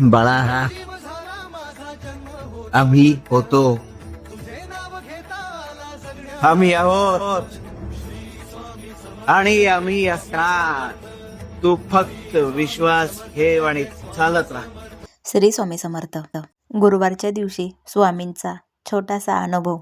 बाळा आम्ही होतो आम्ही आहोत आणि आम्ही असणार। तू फक्त विश्वास ठेव आणि चालत राहा। श्री स्वामी समर्थ। गुरुवारच्या दिवशी स्वामींचा छोटासा अनुभव।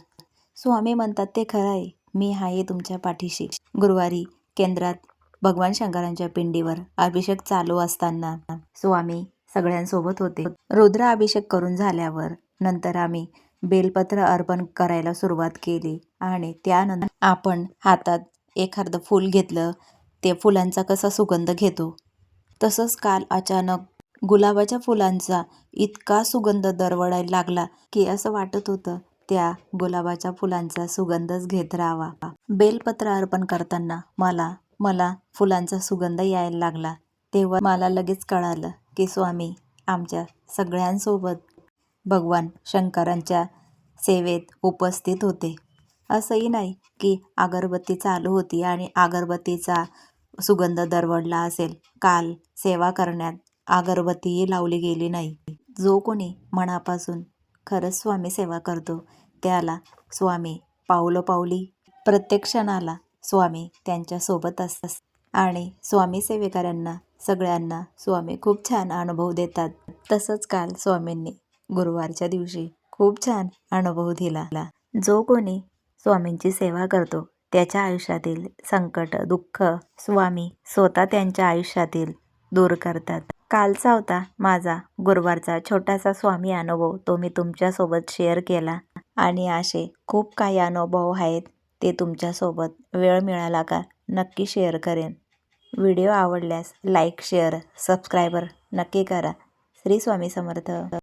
स्वामी म्हणतात ते खरं आहे. मी आहे तुमच्या पाठीशी. गुरुवारी केंद्रात भगवान शंकरांच्या पिंडीवर अभिषेक चालू असताना स्वामी सगळ्यांसोबत होते. रुद्र अभिषेक करून झाल्यावर नंतर आम्ही बेलपत्र अर्पण करायला सुरुवात केली आणि त्यानंतर आपण हातात एखादं फूल घेतलं ते फुलांचा कसा सुगंध घेतो. तसंच काल अचानक गुलाबाच्या फुलांचा इतका सुगंध दरवळायला लागला की असं वाटत होतं त्या गुलाबाच्या फुलांचा सुगंधच घेत राहावा. बेलपत्र अर्पण करताना मला मला फुलांचा सुगंध यायला लागला. तेव्हा मला लगेच कळालं की स्वामी आमच्या सगळ्यांसोबत भगवान शंकरांच्या सेवेत उपस्थित होते. असंही नाही की अगरबत्ती चालू होती आणि अगरबत्तीचा सुगंध दरवडला असेल. काल सेवा करण्यात अगरबत्तीही लावली गेली नाही. जो कोणी मनापासून खरंच स्वामी सेवा करतो त्याला स्वामी पावलोपावली प्रत्येक क्षणाला स्वामी त्यांच्यासोबत असतात आणि स्वामी सेवेकऱ्यांना सगळ्यांना स्वामी खूप छान अनुभव देतात. तसंच काल स्वामींनी गुरुवारच्या दिवशी खूप छान अनुभव दिला. जो कोणी स्वामींची सेवा करतो त्याच्या आयुष्यातील संकट दुःख स्वामी स्वतः त्यांच्या आयुष्यातील दूर करतात. कालचा होता माझा गुरुवारचा छोटासा स्वामी अनुभव तो मी तुमच्यासोबत शेअर केला. आणि असे खूप काही अनुभव आहेत ते तुमच्यासोबत वेळ मिळाला का नक्की शेअर करेन. व्हिडिओ आवडल्यास लाईक शेअर सबस्क्रायबर नक्की करा. श्री स्वामी समर्थ.